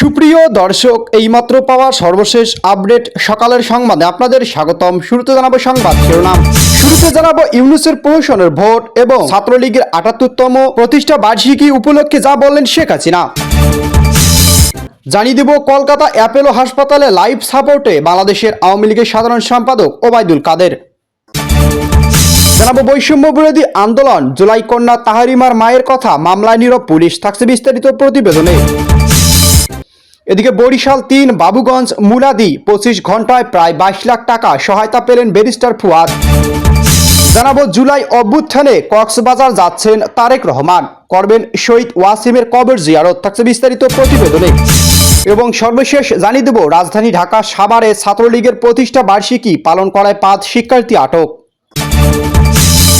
সুপ্রিয় দর্শক, এইমাত্র পাওয়া সর্বশেষ আপডেট সকালের সংবাদে আপনাদের স্বাগতম। শুরুতে জানাব সংবাদ শিরোনাম। শুরুতে জানাব ইউনুসের প্রহসনের ভোট এবং ছাত্রলীগের আটাত্তরতম প্রতিষ্ঠা বার্ষিকী উপলক্ষে যা বললেন শেখ হাসিনা। জানিয়ে দেব, কলকাতা অ্যাপেলো হাসপাতালে লাইভ সাপোর্টে বাংলাদেশের আওয়ামী লীগের সাধারণ সম্পাদক ওবায়দুল কাদের। জানাব বৈষম্য বিরোধী আন্দোলন, জুলাই কন্যা তাহারিমার মায়ের কথা, মামলায় নীরব পুলিশ, থাকছে বিস্তারিত প্রতিবেদনে। এদিকে বরিশাল তিন, বাবুগঞ্জ, মুলাদি পঁচিশ ঘন্টায় প্রায় বাইশ লাখ টাকা সহায়তা পেলেন ব্যারিস্টার ফুয়াদ। জানাব জুলাই অভ্যুত্থানে কক্সবাজার যাচ্ছেন তারেক রহমান। করবেন শহীদ ওয়াসিমের কবর জিয়ারত। থাকছে বিস্তারিত প্রতিবেদনে। এবং সর্বশেষ জানিয়ে দেব, রাজধানী ঢাকা সাভারে ছাত্রলীগের প্রতিষ্ঠা বার্ষিকী পালন করায় পাঁচ শিক্ষার্থী আটক।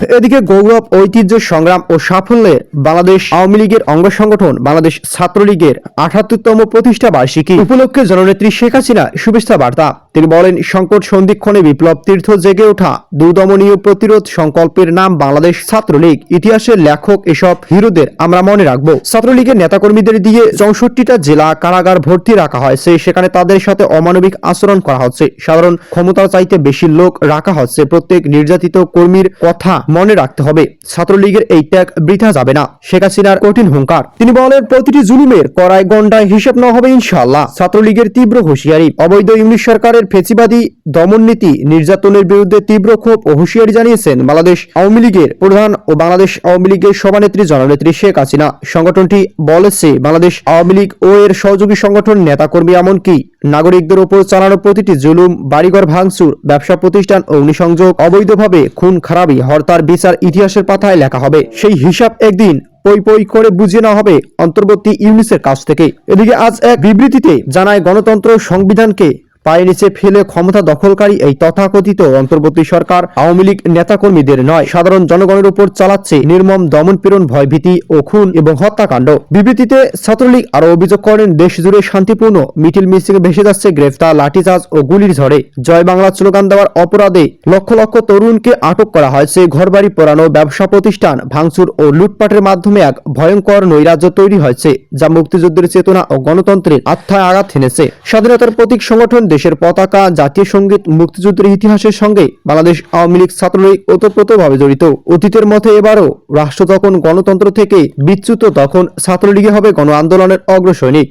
এদিকে গৌরব, ঐতিহ্য, সংগ্রাম ও সাফল্যে বাংলাদেশ আওয়ামী লীগের অঙ্গ সংগঠন বাংলাদেশ ছাত্রলীগের আঠাত্তরতম প্রতিষ্ঠা বার্ষিকী। উপলক্ষে জননেত্রী শেখ হাসিনা শুভেচ্ছা বার্তা। তিনি বলেন, সংকট সন্ধিক্ষণে বিপ্লব তীর্থ জেগে ওঠা দুদমনীয় প্রতিরোধ সংকল্পের নাম বাংলাদেশ ছাত্রলীগ। ইতিহাসের লেখক এসব হিরোদের আমরা মনে রাখব। ছাত্রলীগের নেতাকর্মীদের দিয়ে চৌষট্টিটা জেলা কারাগার ভর্তি রাখা হয়েছে। সেখানে তাদের সাথে অমানবিক আচরণ করা হচ্ছে। সাধারণ ক্ষমতা চাইতে বেশি লোক রাখা হচ্ছে। প্রত্যেক নির্যাতিত কর্মীর কথা মনে রাখতে হবে। ছাত্রলীগের এই ত্যাগ বৃথা যাবে না। শেখ হাসিনার কঠিন হুঙ্কার। তিনি বলেন, প্রতিটি জুলুমের করায় গন্ডায় হিসেব না হবে ইনশাআল্লাহ। ছাত্রলীগের তীব্র হুঁশিয়ারি। অবৈধ ইংলিশ সরকারের ফেসিবাদী দমননীতি নির্যাতনের বিরুদ্ধে তীব্র ক্ষোভ ও হুঁশিয়ারি জানিয়েছেন বাংলাদেশ আওয়ামী লীগের প্রধান ও বাংলাদেশ আওয়ামী লীগের সভানেত্রী জননেত্রী শেখ হাসিনা। সংগঠনটি বলেছে, বাংলাদেশ আওয়ামী লীগ ও এর সহযোগী সংগঠন নেতাকর্মী এমনকি নাগরিকদের উপর চালানো প্রতিটি জুলুম, বাড়িঘর ভাঙচুর, ব্যবসা প্রতিষ্ঠান অগ্নিসংযোগ অবৈধভাবে খুন, খারাপি হরতার বিচার ইতিহাসের পাতায় লেখা হবে। সেই হিসাব একদিন পই পই করে বুঝিয়ে নেওয়া হবে অন্তর্বর্তী ইউনিসের কাছ থেকে। এদিকে আজ এক বিবৃতিতে জানায় গণতন্ত্র সংবিধানকে পায়ে নিচে ফেলে ক্ষমতা দখলকারী এই তথাকথিত অন্তর্বর্তী সরকার আওয়ামী লীগ নেতাকর্মীদের নয়। সাধারণ জনগণের উপর চালাচ্ছে নির্মম দমনপীড়ন, ভয়ভীতি ও খুন এবং হত্যাকাণ্ড। বিবৃতিতে ছাত্রলীগ আরও অভিযোগ করেন দেশ জুড়ে শান্তিপূর্ণ মিটিল মিছিল ভেসে যাচ্ছে গ্রেফতার, লাঠিচার্জ ও গুলির ঝড়ে। জয় বাংলা স্লোগান দেওয়ার অপরাধে লক্ষ লক্ষ তরুণকে আটক করা হয়েছে ঘরবাড়ি পোড়ানো ব্যবসা প্রতিষ্ঠান, ভাঙচুর ও লুটপাটের মাধ্যমে এক ভয়ঙ্কর নৈরাজ্য তৈরি হয়েছে, যা মুক্তিযুদ্ধের চেতনা ও গণতন্ত্রের আত্মায় আঘাত হেনেছে। স্বাধীনতার প্রতীক সংগঠন দেশের পতাকা, জাতীয় সংগীত, মুক্তিযুদ্ধের ইতিহাসের সঙ্গে বাংলাদেশ আওয়ামী লীগ ছাত্রলীগ ওতপ্রোতভাবে জড়িত। অতীতের মতো এবারও রাষ্ট্র যখন গণতন্ত্র থেকে বিচ্যুত, তখন ছাত্রলীগে হবে গণ আন্দোলনের অগ্রসৈনিক।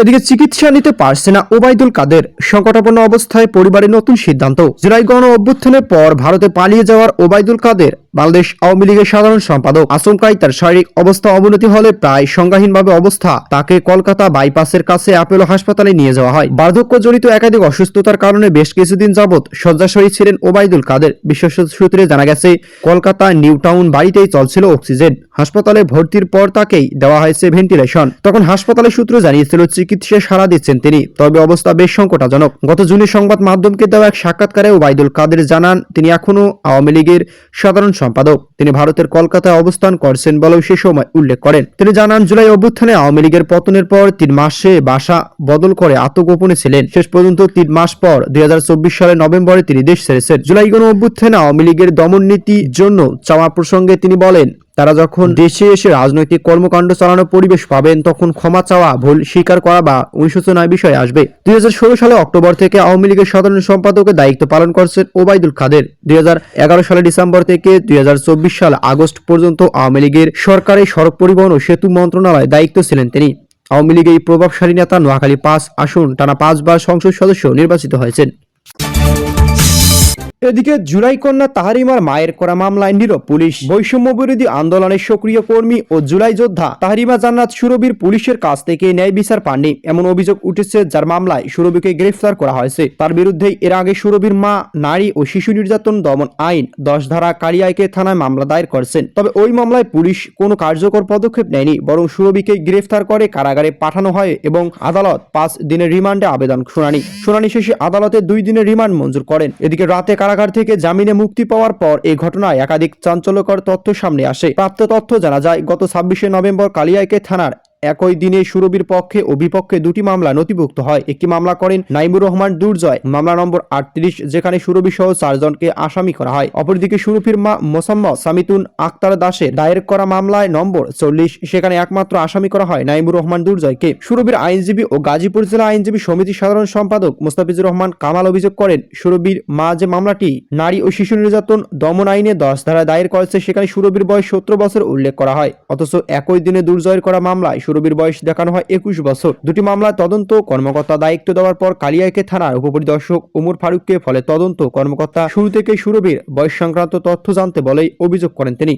এদিকে চিকিৎসা নিতে পারছে না ওবায়দুল কাদের। সংকটাপন্ন অবস্থায় পরিবারের নতুন সিদ্ধান্ত। জুলাই গণ অভ্যুত্থানের পর ভারতে পালিয়ে যাওয়ার ওবায়দুল কাদের বাংলাদেশ আওয়ামী লীগের সাধারণ সম্পাদক আচমকাই তার শারীরিক অবস্থা অবনতি হলে প্রায় সংজ্ঞাহীনভাবে অবস্থা। তাকে কলকাতা বাইপাসের কাছে অ্যাপেলো হাসপাতালে নিয়ে যাওয়া হয়। বার্ধক্যজনিত একাধিক অসুস্থতার কারণে বেশ কিছুদিন যাবৎ শয্যাশয়ী ছিলেন ওবায়দুল কাদের বিশেষ সূত্রে জানা গেছে, কলকাতা নিউ টাউন বাড়িতেই চলছিল অক্সিজেন। হাসপাতালে ভর্তির পর তাকেই দেওয়া হয়েছে ভেন্টিলেশন। তখন হাসপাতালের সূত্র জানিয়েছিল চিকিৎসায় সাড়া দিচ্ছেন তিনি। তবে অবস্থা বেশ সংকটাজনক। গত জুনে সংবাদ মাধ্যমকে দেওয়া এক সাক্ষাৎকারে ওবায়দুল কাদের জানান, তিনি এখনও আওয়ামী লীগের সাধারণ সম্পাদক। তিনি ভারতের কলকাতায় অবস্থান করছেন বলেও সে সময় উল্লেখ করেন। তিনি জানান, জুলাই অভ্যুত্থানে আওয়ামী লীগের পতনের পর তিন মাসে বাসা বদল করে আত্মগোপনে ছিলেন। শেষ পর্যন্ত তিন মাস পর দুই হাজার চব্বিশ সালের নভেম্বরে তিনি দেশ ছেড়েছেন। জুলাই গণ অভ্যুত্থানে আওয়ামী লীগের দমন নীতির জন্য চাওয়া প্রসঙ্গে তিনি বলেন তারা যখন দেশে এসে রাজনৈতিক কর্মকাণ্ড চালানোর পরিবেশ পাবেন, তখন ক্ষমা চাওয়া, ভুল স্বীকার করা বা অনুশোচনার বিষয় আসবে। দুই হাজার ষোলো সালে অক্টোবর থেকে আওয়ামী লীগের সাধারণ সম্পাদকের দায়িত্ব পালন করছেন ওবায়দুল কাদের। দুই সালে ডিসেম্বর থেকে দুই সাল আগস্ট পর্যন্ত আওয়ামী লীগের সরকারি সড়ক পরিবহন ও সেতু মন্ত্রণালয়ে দায়িত্ব ছিলেন তিনি। আওয়ামী লীগের এই প্রভাবশালী নেতা নোয়াখালী পাঁচ আসন, টানা পাঁচবার সংসদ সদস্য নির্বাচিত হয়েছেন। এদিকে জুলাই কন্যা তাহারিমার মায়ের করা মামলায় নীরব পুলিশ। বৈষম্য বিরোধী আন্দোলনের সক্রিয় কর্মী ও জুলাই যোদ্ধা তাহারিমা জান্নাত সুরবির পুলিশের কাছ থেকে ন্যায় বিচার পাননি। এমন অভিযোগ উঠেছে যার মামলায় সুরবিকে গ্রেফতার করা হয়েছে। তার বিরুদ্ধেই এর আগে সুরবির মা, নারী ও শিশু নির্যাতন দমন আইন দশ ধারা কালিয়াইকে থানায় মামলা দায়ের করেছেন। তবে ওই মামলায় পুলিশ কোনো কার্যকর পদক্ষেপ নেয়নি, বরং সুরবিকে গ্রেফতার করে কারাগারে পাঠানো হয় এবং আদালত পাঁচ দিনের রিমান্ডে আবেদন শুনানি। শুনানি শেষে আদালতে দুই দিনের রিমান্ড মঞ্জুর করেন। এদিকে রাতে কারাগার থেকে জামিনে মুক্তি পাওয়ার পর এই ঘটনায় একাধিক চাঞ্চল্যকর তথ্য সামনে আসে। প্রাপ্ত তথ্য জানা যায়, গত ছাব্বিশে নভেম্বর কালিয়াইকে থানার একই দিনে সুরবির পক্ষে ও বিপক্ষে দুটি মামলা নথিভুক্ত হয়। একটি মামলা করেন নাইমুর রহমান দুর্জয়, মামলা নম্বর আটত্রিশ, যেখানে সুরবি সহ চারজনকে আসামি করা হয়। অপরদিকে সুরভির মা মোসাম্মদ সামিতুন আক্তার দাসের দায়ের করা মামলায় নম্বর চল্লিশ, সেখানে একমাত্র আসামি করা হয় নাইমুর রহমান দুর্জয়কে। সুরবির আইনজীবী ও গাজীপুর জেলা আইনজীবী সমিতির সাধারণ সম্পাদক মোস্তাফিজুর রহমান কামাল অভিযোগ করেন সুরবির মা যে মামলাটি নারী ও শিশু নির্যাতন দমন আইনে দশ ধারায় দায়ের করেছে, সেখানে সুরবির বয়স সতেরো বছর উল্লেখ করা হয়। অথচ একই দিনে দুর্জয়ের করা মামলায় সুরবির বয়স দেখানো হয় একুশ বছর। দুটি মামলায় তদন্ত, কর্মকর্তা দায়িত্ব দেওয়ার পর কালিয়াকে থানার উপপরিদর্শক উমর ফারুককে ফলে তদন্ত কর্মকর্তা শুরু থেকে সুরবির বয়স সংক্রান্ত তথ্য জানতে বলেই অভিযোগ করেন তিনি।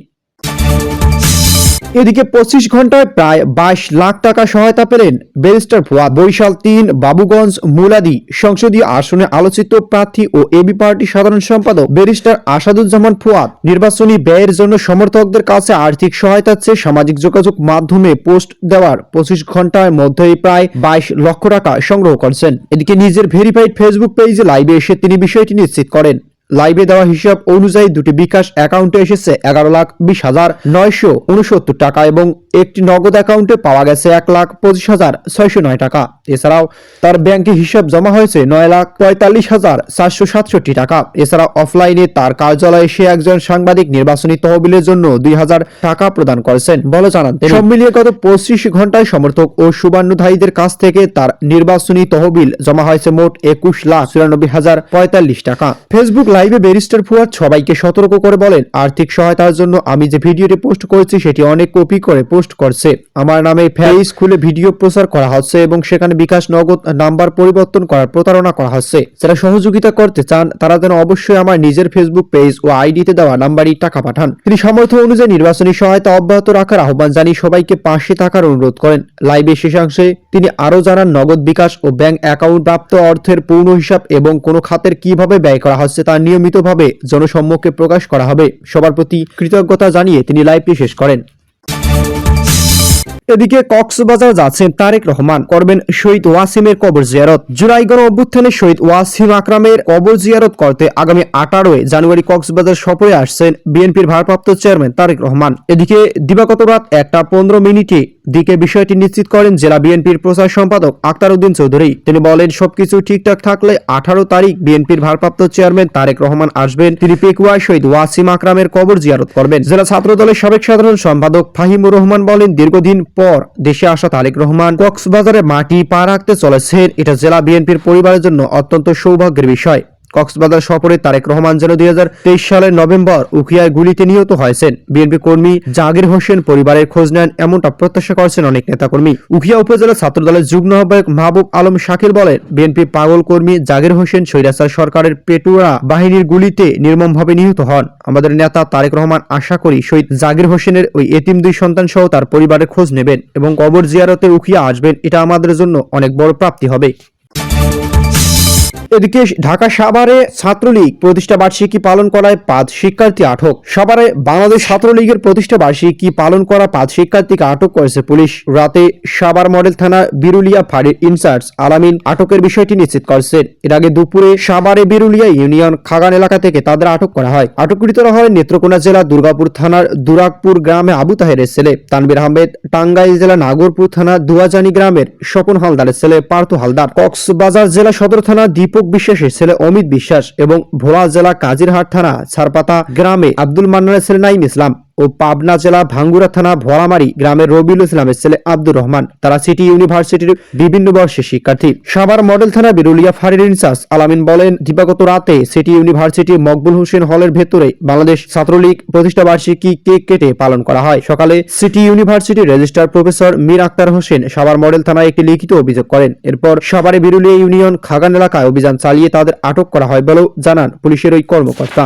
এদিকে পঁচিশ ঘন্টায় প্রায় বাইশ লাখ টাকা সহায়তা পেলেন ব্যারিস্টার ফুয়াদ বরিশাল তিন, বাবুগঞ্জ, মুলাদি সংসদীয় আসনে আলোচিত প্রার্থী ও এবি পার্টি সাধারণ সম্পাদক ব্যারিস্টার আসাদুজ্জামান ফুয়াদ নির্বাচনী ব্যয়ের জন্য সমর্থকদের কাছে আর্থিক সহায়তা চেয়ে সামাজিক যোগাযোগ মাধ্যমে পোস্ট দেওয়ার পঁচিশ ঘণ্টার মধ্যেই প্রায় বাইশ লক্ষ টাকা সংগ্রহ করছেন। এদিকে নিজের ভেরিফাইড ফেসবুক পেজে লাইভে এসে তিনি বিষয়টি নিশ্চিত করেন। লাইভে দেওয়া হিসাব অনুযায়ী দুটি বিকাশ অ্যাকাউন্টে এসেছে এগারো লাখ বিশ হাজার নয়শো উনসত্তর টাকা এবং একটি নগদ অ্যাকাউন্টে পাওয়া গেছে এক লাখ পঁচিশ হাজার ছয়শো নয় টাকা। এছাড়াও তার ব্যাংকে হিসাব জমা হয়েছে নয় লাখ পঁয়তাল্লিশ হাজার চারশো সাতষট্টি টাকা। এছাড়া অফলাইনে তার কার্যালয়ে সে একজন সাংবাদিক নির্বাচনী তহবিলের জন্য দুই হাজার টাকা প্রদান করেছেন বলে জানান। সব মিলিয়ে গত পঁচিশ ঘন্টায় সমর্থক ও শুভান্নুধায়ীদের কাছ থেকে তার নির্বাচনী তহবিল জমা হয়েছে মোট একুশ লাখ চুরানব্বই হাজার পঁয়তাল্লিশ টাকা। ফেসবুক লাইভে ব্যারিস্টার ফুয়াদ সবাইকে সতর্ক করে বলেন, আর্থিক সহায়তার জন্য আমি যে ভিডিওটি পোস্ট করেছি সেটি অনেক কপি করে পোস্ট করছে। আমার নামে ফেস খুলে ভিডিও প্রচার করা হচ্ছে এবং সেখানে বিকাশ নগদ নাম্বার পরিবর্তন করার প্রতারণা করা হচ্ছে। যারা সহযোগিতা করতে চান, তারা যেন অবশ্যই আমার নিজের ফেসবুক পেজ ও আইডিতে দেওয়া নাম্বারই টাকা পাঠান। তিনি সামর্থ্য অনুযায়ী নির্বাচনী সহায়তা অব্যাহত রাখার আহ্বান জানিয়ে সবাইকে পাশে থাকার অনুরোধ করেন। লাইভে শেষাংশে তিনি আরও জানান, নগদ বিকাশ ও ব্যাংক অ্যাকাউন্ট প্রাপ্ত অর্থের পূর্ণ হিসাব এবং কোন খাতের কীভাবে ব্যয় করা হচ্ছে তা নিয়মিতভাবে জনসম্মুখে প্রকাশ করা হবে। সবার প্রতি কৃতজ্ঞতা জানিয়ে তিনি লাইভটি শেষ করেন। এদিকে কক্সবাজার যাচ্ছেন তারেক রহমান, করবেন শহীদ ওয়াসিমের কবর জিয়ারত। জুলাই অভ্যুত্থানে শহীদ ওয়াসিম আকরামের কবর জিয়ারত করতে আগামী আঠারোই জানুয়ারি কক্সবাজার সফরে আসছেন বিএনপির ভারপ্রাপ্ত চেয়ারম্যান তারেক রহমান। এদিকে দিবাগত রাত একটা পনেরো মিনিটে দিকে বিষয়টি নিশ্চিত করেন জেলা বিএনপির প্রচার সম্পাদক আক্তার উদ্দিন চৌধুরী। তিনি বলেন, সবকিছু ঠিকঠাক থাকলে আঠারো তারিখ বিএনপির ভারপ্রাপ্ত চেয়ারম্যান তারেক রহমান আসবেন। তিনি পেকুয়ায় শহীদ ওয়াসিম আকরামের কবর জিয়ারত করবেন। জেলা ছাত্র দলের সাবেক সাধারণ সম্পাদক ফাহিমুর রহমান বলেন, দীর্ঘদিন পর দেশে আসা তারেক রহমান কক্সবাজারে মাটি পা রাখতে চলেছেন। এটা জেলা বিএনপির পরিবারের জন্য অত্যন্ত সৌভাগ্যের বিষয়। কক্সবাজার সফরে তারেক রহমান যেন দুই হাজার তেইশ সালের নভেম্বর উখিয়ায় গুলিতে নিহত হয়েছেন। বিএনপি কর্মী জাগির হোসেন পরিবারের খোঁজ নেন, এমনটা প্রত্যাশা করছেন অনেক নেতাকর্মী। উখিয়া উপজেলা ছাত্র দলের যুগ্ম আহ্বায়ক মাহবুব আলম শাকিল বলেন, বিএনপি পাগল কর্মী জাগির হোসেন সৈরাসার সরকারের পেটুয়া বাহিনীর গুলিতে নির্মমভাবে নিহত হন। আমাদের নেতা তারেক রহমান আশা করি শহীদ জাগির হোসেনের ওই এতিম দুই সন্তান সহ তার পরিবারের খোঁজ নেবেন এবং কবর জিয়ারতে উখিয়া আসবেন, এটা আমাদের জন্য অনেক বড় প্রাপ্তি হবে। এদিকে ঢাকা সাভারে ছাত্রলীগ প্রতিষ্ঠা বার্ষিকী পালন করায় পাঁচ শিক্ষার্থী আটক। সাভারে বাংলাদেশ ছাত্রলীগের প্রতিষ্ঠা বার্ষিকী পালন করা পাঁচ শিক্ষার্থীকে আটক করেছে পুলিশ। রাতে সাভার মডেল থানা বিরুলিয়া ফাঁড়ির ইনচার্জ আলামিন আটকের বিষয়টি নিশ্চিত করেছেন। এর আগে দুপুরে সাভারে বিরুলিয়া ইউনিয়ন খাগান এলাকা থেকে তাদের আটক করা হয়। আটককৃতরা হয় নেত্রকোনা জেলা দুর্গাপুর থানার দুরাকপুর গ্রামে আবু তাহেরের ছেলে তানবির আহমেদ টাঙ্গাইল জেলা নাগরপুর থানা দুয়াজানি গ্রামের স্বপন হালদারের ছেলে, পার্থ হালদার। কক্সবাজার জেলা সদর থানা দীপক বিশ্বাসের ছেলে অমিত বিশ্বাস এবং ভোলা জেলা কাজিরহাট থানা ছারপাতা গ্রামে আব্দুল মান্নানের ছেলে নাইম ইসলাম। ও পাবনা জেলা ভাঙ্গুরা থানা ভরামারি গ্রামের রবিউল ইসলামের ছেলে আব্দুর রহমান, তারা সিটি ইউনিভার্সিটির বিভিন্ন বর্ষের শিক্ষার্থী। সাভার মডেল থানা বিরুলিয়া ফাঁড়ির ইনচার্জ আলামিন বলেন, দিবাগত রাতে সিটি ইউনিভার্সিটি মকবুল হোসেন হলের ভেতরে বাংলাদেশ ছাত্রলীগ প্রতিষ্ঠা বার্ষিকী কেক কেটে পালন করা হয়। সকালে সিটি ইউনিভার্সিটির registrar professor Mir Akhtar Hossain Savar model থানায় একটি লিখিত অভিযোগ করেন। এরপর সাভারে বিরুলিয়া ইউনিয়ন খাগান এলাকায় অভিযান চালিয়ে তাদের আটক করা হয় বলেও জানান পুলিশের ওই কর্মকর্তা।